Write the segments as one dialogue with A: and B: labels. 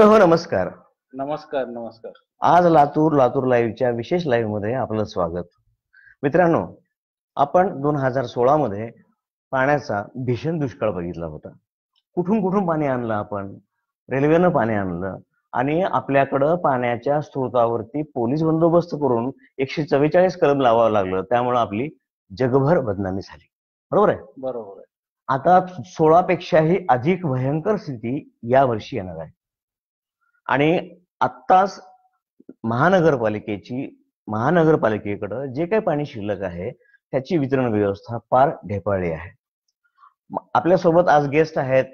A: हो नमस्कार.
B: नमस्कार नमस्कार.
A: आज लातूर लातूर लाईव्हच्या विशेष लाईव्हमध्ये आपलं स्वागत. मित्रांनो आपण दोन हजार सोळा मध्ये पाण्याचा भीषण दुष्काळ बघितला होता. कुठून कुठून पाणी आणलं आपण? रेल्वेनं पाणी आणलं आणि आपल्याकडं पाण्याच्या स्रोतावरती पोलीस बंदोबस्त करून एकशे चव्वेचाळीस कलम लावावं लागलं. त्यामुळं आपली जगभर बदनामी झाली. बरोबर आहे?
B: बरोबर आहे.
A: आता सोळा पेक्षाही अधिक भयंकर स्थिती या वर्षी येणार आहे. आणि आत्ताच महानगरपालिकेची महानगरपालिकेकडं जे काही पाणी शिल्लक आहे त्याची वितरण व्यवस्था फार ढेपाळली आहे. म- आपल्यासोबत आज गेस्ट आहेत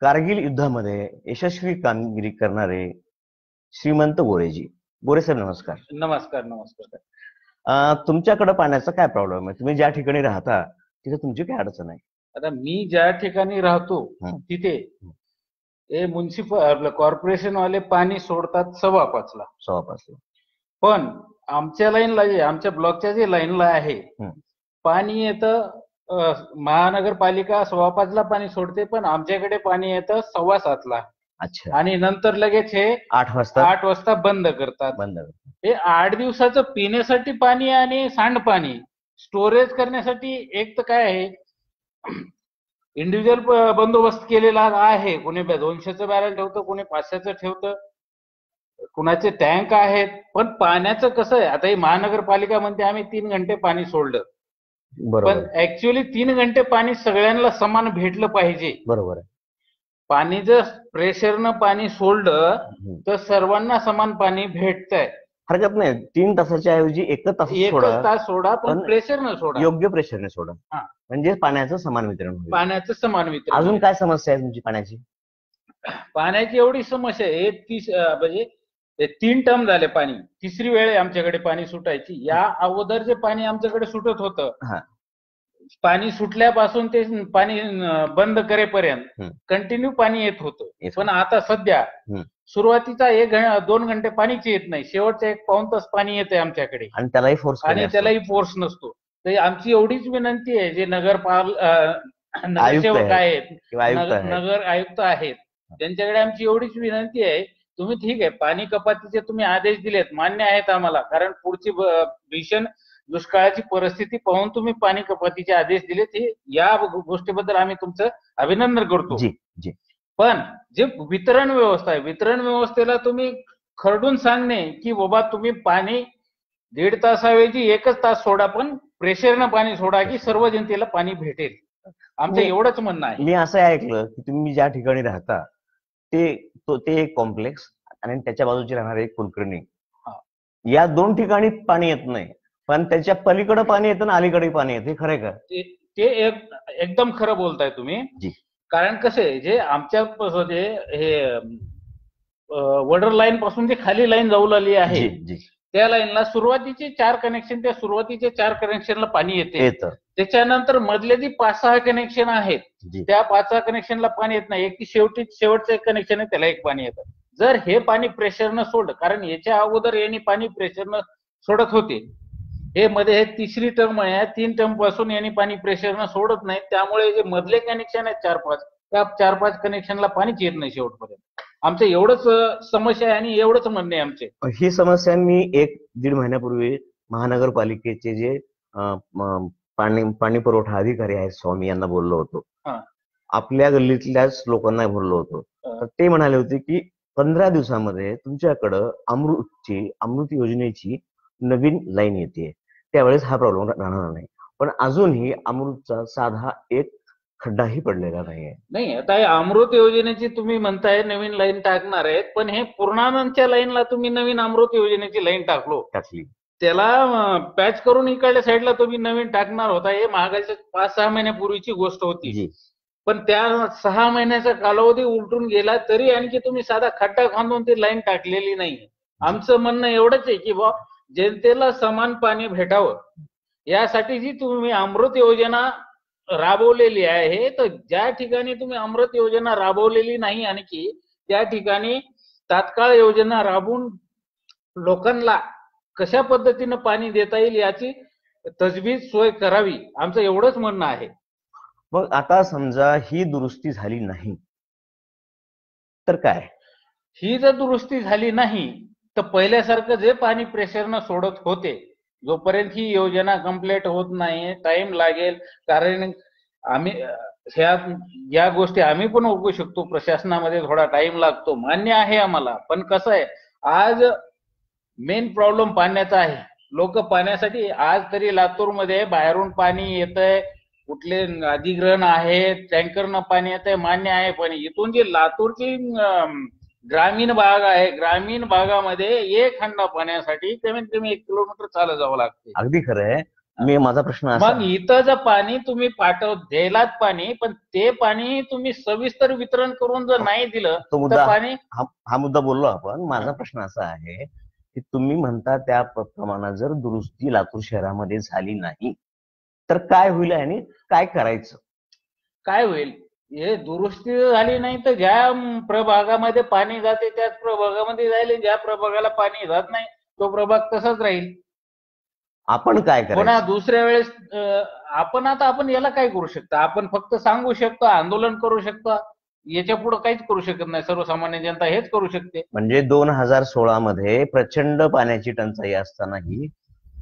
A: कारगिल युद्धामध्ये यशस्वी कामगिरी करणारे श्रीमंत गोरेजी. गोरे साहेब नमस्कार.
B: नमस्कार नमस्कार.
A: अं, तुमच्याकडे पाण्याचा काय प्रॉब्लेम आहे? तुम्ही ज्या ठिकाणी राहता तिथे तुमची काय अडचण आहे?
B: आता मी ज्या ठिकाणी राहतो. तिथे हे म्युन्सिपल आपलं कॉर्पोरेशन वाले पाणी सोडतात सव्वा पाचला.
A: सव्वापासून
B: पण आमच्या लाईनला जे आमच्या ब्लॉकच्या जे लाईनला आहे. पाणी येतं महानगरपालिका सव्वा पाचला पाणी सोडते पण आमच्याकडे पाणी येतं सव्वा सातला.
A: अच्छा.
B: आणि नंतर लगेच हे
A: आठ वाजता?
B: आठ वाजता बंद करतात.
A: बंद
B: हे आठ दिवसाचं पिण्यासाठी पाणी आणि सांडपाणी स्टोरेज करण्यासाठी एक तर काय आहे इंडिव्हिज्युअल बंदोबस्त केलेला आहे. कोणी दोनशेचं बॅरल ठेवतं कोणी पाचशेचं ठेवतं. कुणाचे टँक आहेत. पण पाण्याचं कसं आहे? आता ही महानगरपालिका म्हणते आम्ही तीन घंटे पाणी सोडलं. पण ऍक्च्युअली तीन घंटे पाणी सगळ्यांना समान भेटलं पाहिजे.
A: बरोबर
B: पाणी जर प्रेशरनं पाणी सोडलं. तर सर्वांना समान पाणी भेटतंय.
A: हरकत नाही. तीन तासाच्या ऐवजी एकच तास सोडा.
B: सोडा पण
A: पण
B: प्रेशरनं सोडा.
A: योग्य प्रेशरने सोडा. म्हणजे पाण्याचं समान वितरण
B: पाण्याचं समान वितरण
A: अजून काय समस्या आहे तुमची पाण्याची?
B: पाण्याची एवढी समस्या आहे. तीस म्हणजे तीन टर्म झाले पाणी. तिसरी वेळ आहे आमच्याकडे पाणी सुटायची. या अगोदर जे पाणी आमच्याकडे सुटत होतं. पाणी सुटल्यापासून ते पाणी बंद करेपर्यंत. कंटिन्यू पाणी येत होतं. पण आता सध्या. सुरुवातीचा एक दोन घंटे पाणीच येत नाही. शेवटचा एक पाऊन तास पाणी येते आमच्याकडे.
A: आणि त्यालाही फोर्स
B: आणि त्यालाही फोर्स नसतो. तर आमची एवढीच विनंती आहे जे नगरपाल नगरसेवक आहेत नगर
A: आहे
B: आयुक्त आहेत त्यांच्याकडे आमची एवढीच विनंती आहे तुम्ही ठीक आहे पाणी कपातीचे तुम्ही आदेश दिलेत मान्य आहेत आम्हाला. कारण पुढची भीषण दुष्काळाची परिस्थिती पाहून तुम्ही पाणी कपातीचे आदेश दिलेत हे या गोष्टीबद्दल आम्ही तुमचं अभिनंदन करतो.
A: जी जी.
B: पण जे वितरण व्यवस्था आहे वितरण व्यवस्थेला तुम्ही खरडून सांगणे की बाबा तुम्ही पाणी दीड तासाऐवजी एकच तास सोडा पण प्रेशरनं पाणी सोडा की सर्व जनतेला पाणी भेटेल. आमचं. एवढंच म्हणणं आहे.
A: मी असं ऐकलं की तुम्ही ज्या ठिकाणी राहता ते तो ते एक कॉम्प्लेक्स आणि त्याच्या बाजूची राहणारे एक कुलकर्णी. या दोन ठिकाणी पाणी येत नाही. पण त्याच्या पलीकडे पाणी येतं अलीकडे पाणी येतं. हे खरंय का?
B: ते ते एक एकदम खरं बोलताय तुम्ही. कारण कसं आहे जे आमच्या हे वडर लाईन पासून जे खाली लाईन जाऊ लागली आहे त्या लाईनला सुरुवातीचे चार कनेक्शन त्या सुरुवातीचे चार कनेक्शनला पाणी येते. त्याच्यानंतर मधले जी पाच सहा कनेक्शन आहेत त्या पाच सहा कनेक्शनला पाणी येत नाही. एक ती शेवटी शेवटचं एक कनेक्शन आहे त्याला एक पाणी येतं. जर हे पाणी प्रेशरनं सोडलं कारण याच्या अगोदर यांनी पाणी प्रेशरनं सोडत होते हे मध्ये हे तिसरी टर्म आहे. तीन टर्मपासून यांनी पाणी प्रेशरनं सोडत नाही. त्यामुळे जे मधले कनेक्शन आहेत चार पाच त्या चार पाच कनेक्शनला पाणीच येत नाही शेवटपर्यंत. आमचं एवढंच समस्या आहे आणि एवढंच म्हणणे आमचे.
A: ही समस्या मी एक दीड महिन्यापूर्वी महानगरपालिकेचे जे पाणी पाणी पुरवठा अधिकारी आहेत स्वामी यांना बोललो होतो. आपल्या गल्लीतल्याच लोकांना बोललो होतो. तर ते म्हणाले होते की पंधरा दिवसामध्ये तुमच्याकडं अमृतची अमृत योजनेची नवीन लाईन येते. त्यावेळेस हा प्रॉब्लेम राहणार नाही. पण अजूनही अमृतचा साधा एक खड्डाही पडलेला नाहीये.
B: नाही आता हे अमृत योजनेची तुम्ही म्हणताय नवीन लाईन टाकणार आहेत पण हे पूर्णानंदच्या लाईनला तुम्ही नवीन अमृत योजनेची लाईन टाकलो.
A: टाकली.
B: त्याला पॅच करून इकडल्या साईडला तुम्ही नवीन टाकणार होता हे महागाईच्या पाच सहा महिन्यापूर्वीची गोष्ट होती. पण त्या सहा महिन्याचा कालावधी उलटून गेला तरी आणखी तुम्ही साधा खड्डा खांदून ती लाईन टाकलेली नाही. आमचं म्हणणं एवढंच आहे की बा जनतेला समान पाणी भेटावं. यासाठी जी तुम्ही अमृत योजना राबवलेली आहे. तर ज्या ठिकाणी तुम्ही अमृत योजना राबवलेली नाही आणखी त्या ठिकाणी तात्काळ योजना राबवून लोकांना कशा पद्धतीनं पाणी देता येईल याची तजवीज सोय करावी आमचं एवढंच म्हणणं आहे.
A: मग आता समजा ही दुरुस्ती झाली नाही तर काय?
B: ही जर दुरुस्ती झाली नाही तर पहिल्यासारखं जे पाणी प्रेशरनं सोडत होते जोपर्यंत ही योजना कंप्लीट होत नाही टाइम लागेल कारण आम्ही ह्या या गोष्टी आम्ही पण ओळखू शकतो प्रशासनामध्ये थोडा टाइम लागतो मान्य आहे आम्हाला पण कसं आहे आज मेन प्रॉब्लेम पाण्याचा आहे. लोक पाण्यासाठी आज तरी लातूरमध्ये बाहेरून पाणी येतंय कुठले अधिग्रहण आहे टँकरनं पाणी येतंय मान्य आहे पण इथून जी लातूरची ग्रामीण भाग आहे. ग्रामीण भागामध्ये एक हंडा पाण्यासाठी कमीत कमी एक किलोमीटर चालत जावं लागते.
A: अगदी खरं आहे. मी माझा प्रश्न
B: मग इथं जर पाणी तुम्ही पाठव द्यायलाच पाणी पण ते पाणी तुम्ही सविस्तर वितरण करून जर नाही दिलं
A: तो
B: तर
A: मुद्दा
B: पाणी
A: हा हा मुद्दा बोललो आपण. माझा प्रश्न असा आहे की तुम्ही म्हणता त्या प्रमाणात जर दुरुस्ती लातूर शहरामध्ये झाली नाही तर काय होईल आणि काय करायचं?
B: काय होईल? हे दुरुस्ती झाली नाही तर ज्या प्रभागामध्ये पाणी जाते त्याच प्रभागामध्ये जाईल ज्या प्रभागाला पाणी जात नाही तो प्रभाग तसाच राहील.
A: आपण काय
B: पुन्हा दुसऱ्या वेळेस आपण आता आपण याला काय करू शकतो? आपण फक्त सांगू शकतो आंदोलन करू शकतो याच्यापुढे काहीच करू शकत नाही. सर्वसामान्य जनता हेच करू शकते.
A: म्हणजे दोन हजार सोळा मध्ये प्रचंड पाण्याची टंचाई असतानाही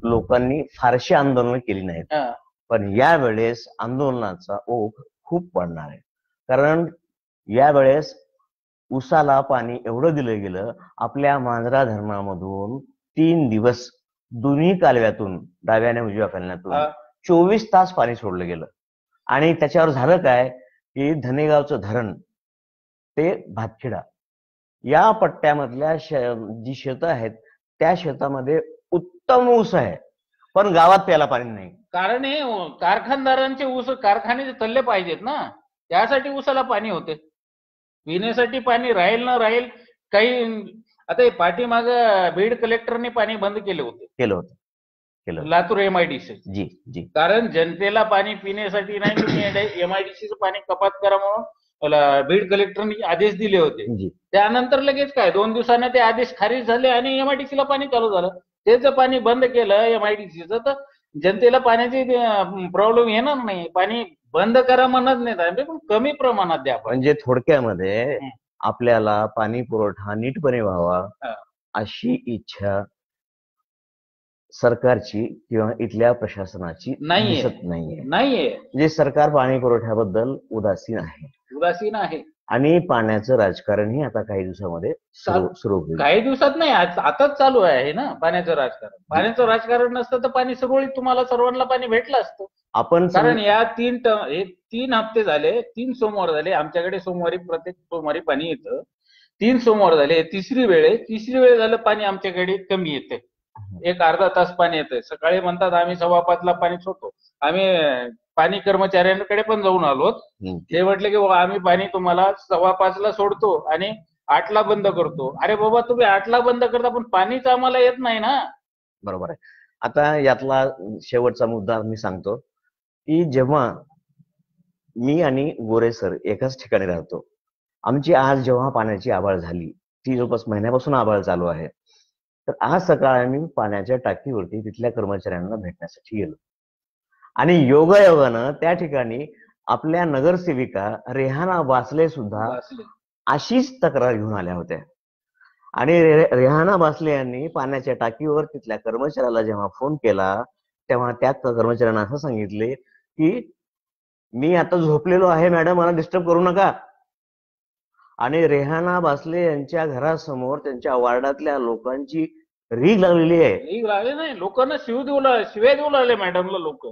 A: लोकांनी फारशी आंदोलनं केली नाहीत. पण यावेळेस आंदोलनाचा ओघ खूप पडणार आहे. कारण यावेळेस उसाला पाणी एवढं दिलं गेलं आपल्या मांजरा धरणामधून तीन दिवस दोन्ही कालव्यातून डाव्याने उजव्या कालव्यातून. चोवीस तास पाणी सोडलं गेलं. आणि त्याच्यावर झालं काय की धनेगावचं धरण ते भातखेडा या पट्ट्यामधल्या श- जी शेतं आहेत त्या शेतामध्ये उत्तम ऊस आहे. पण गावात प्यायला पाणी नाही.
B: कारण हे कारखानदारांचे ऊस कारखाने तल्ले पाहिजेत ना. त्यासाठी ऊसाला पाणी होते. पिण्यासाठी पाणी राहील न राहील काही आता हे पाठीमाग बीड कलेक्टरने पाणी बंद केले होते.
A: केलं होतं. केलं.
B: लातूर एमआयडीसी
A: जी जी.
B: कारण जनतेला पाणी पिण्यासाठी नाही तुम्ही एमआयडीसीचं पाणी कपात करा म्हणून बीड कलेक्टरने आदेश दिले होते.
A: जी.
B: त्यानंतर लगेच काय दोन दिवसांना ते आदेश खारिज झाले आणि एमआयडीसीला पाणी चालू झालं. तेच जर पाणी बंद केलं एमआयडीसीचं तर जनतेला पाण्याची प्रॉब्लेम येणार नाही. पाणी बंद करा म्हणत नाही आम्ही पण कमी प्रमाणात द्या पाणी
A: म्हणजे थोडक्यामध्ये. आपल्याला पाणी पुरवठा नीटपणे व्हावा. अशी इच्छा सरकारची किंवा इथल्या प्रशासनाची
B: नाहीये.
A: नाहीये. म्हणजे सरकार पाणी पुरवठ्याबद्दल उदासीन आहे.
B: उदासीन आहे.
A: आणि पाण्याचं राजकारणही आता काही दिवसामध्ये सुरू होईल.
B: काही दिवसात नाही आज आताच चालू आहे ना पाण्याचं राजकारण. पाण्याचं राजकारण नसतं तर पाणी सुरळीत तुम्हाला सर्वांना पाणी भेटलं असतं.
A: आपण
B: कारण या तीन हे तीन हप्ते झाले तीन सोमवार झाले आमच्याकडे सोमवारी प्रत्येक सोमवारी पाणी येतं. तीन सोमवार झाले तिसरी वेळ तिसरी वेळ झालं पाणी आमच्याकडे कमी येते एक अर्धा तास पाणी येतंय. सकाळी म्हणतात आम्ही सव्वा पाचला पाणी सोडतो. आम्ही पाणी कर्मचाऱ्यांकडे पण जाऊन आलो. ते म्हटले की बाबा आम्ही पाणी तुम्हाला सव्वा पाचला सोडतो आणि आठला बंद करतो. अरे बाबा तुम्ही आठला बंद करता पण पाणीच आम्हाला येत नाही ना.
A: बरोबर आहे. आता यातला शेवटचा मुद्दा मी सांगतो की जेव्हा मी आणि गोरे सर एकाच ठिकाणी राहतो आमची आज जेव्हा पाण्याची आबाळ झाली ती जवळपास महिन्यापासून आबाळ चालू आहे. तर आज सकाळी आम्ही पाण्याच्या टाकीवरती तिथल्या कर्मचाऱ्यांना भेटण्यासाठी गेलो. आणि योगायोगानं त्या ठिकाणी आपल्या नगरसेविका रेहाना बासले सुद्धा. अशीच तक्रार घेऊन आल्या होत्या. आणि रेहाना बासले यांनी पाण्याच्या टाकीवर तिथल्या कर्मचाऱ्याला जेव्हा फोन केला तेव्हा त्या कर्मचाऱ्यांना असं सांगितले की मी आता झोपलेलो आहे मॅडम मला डिस्टर्ब करू नका. आणि रेहाना बासले यांच्या घरासमोर त्यांच्या वार्डातल्या लोकांची रीग लागलेली आहे.
B: रीग लागले नाही. लोकांना शिव देऊ लागले शिव्या देऊ लागले मॅडमला लोक.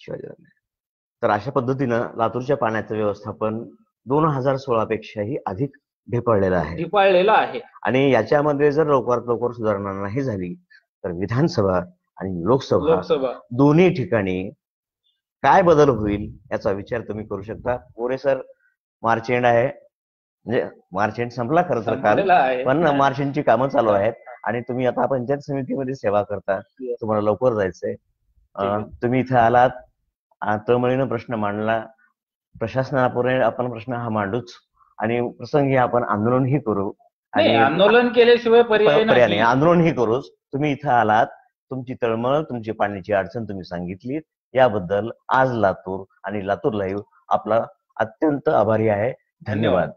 A: शिवाजीराजे तर अशा पद्धतीनं लातूरच्या पाण्याचं व्यवस्थापन दोन हजार सोळा पेक्षाही अधिक ढेपाळलेलं आहे.
B: ढिपाळलेला आहे.
A: आणि याच्यामध्ये जर लवकरात लवकर सुधारणा नाही झाली तर विधानसभा आणि लोकसभा
B: लोकसभा.
A: दोन्ही ठिकाणी काय बदल होईल याचा विचार तुम्ही करू शकता. मोरे सर मार्च एंड आहे. म्हणजे मार्च एंड संपला खरं तर काल. पण मार्च एंडची कामं चालू आहेत. आणि तुम्ही आता पंचायत समितीमध्ये सेवा करता. तुम्हाला लवकर जायचंय. तुम्ही इथे आलात तळमळीनं प्रश्न मांडला. प्रशासनापुढे आपण प्रश्न हा मांडूच. आणि प्रसंगी आपण आंदोलनही करू.
B: नाही आंदोलन केल्याशिवाय पर्याय
A: नाही.
B: नाही.
A: आंदोलनही करूच. तुम्ही इथं आलात तुमची तळमळ तुमची पाण्याची अडचण तुम्ही सांगितली याबद्दल आज लातूर आणि लातूर लाईव्ह आपला अत्यंत आभारी आहे.
B: धन्यवाद.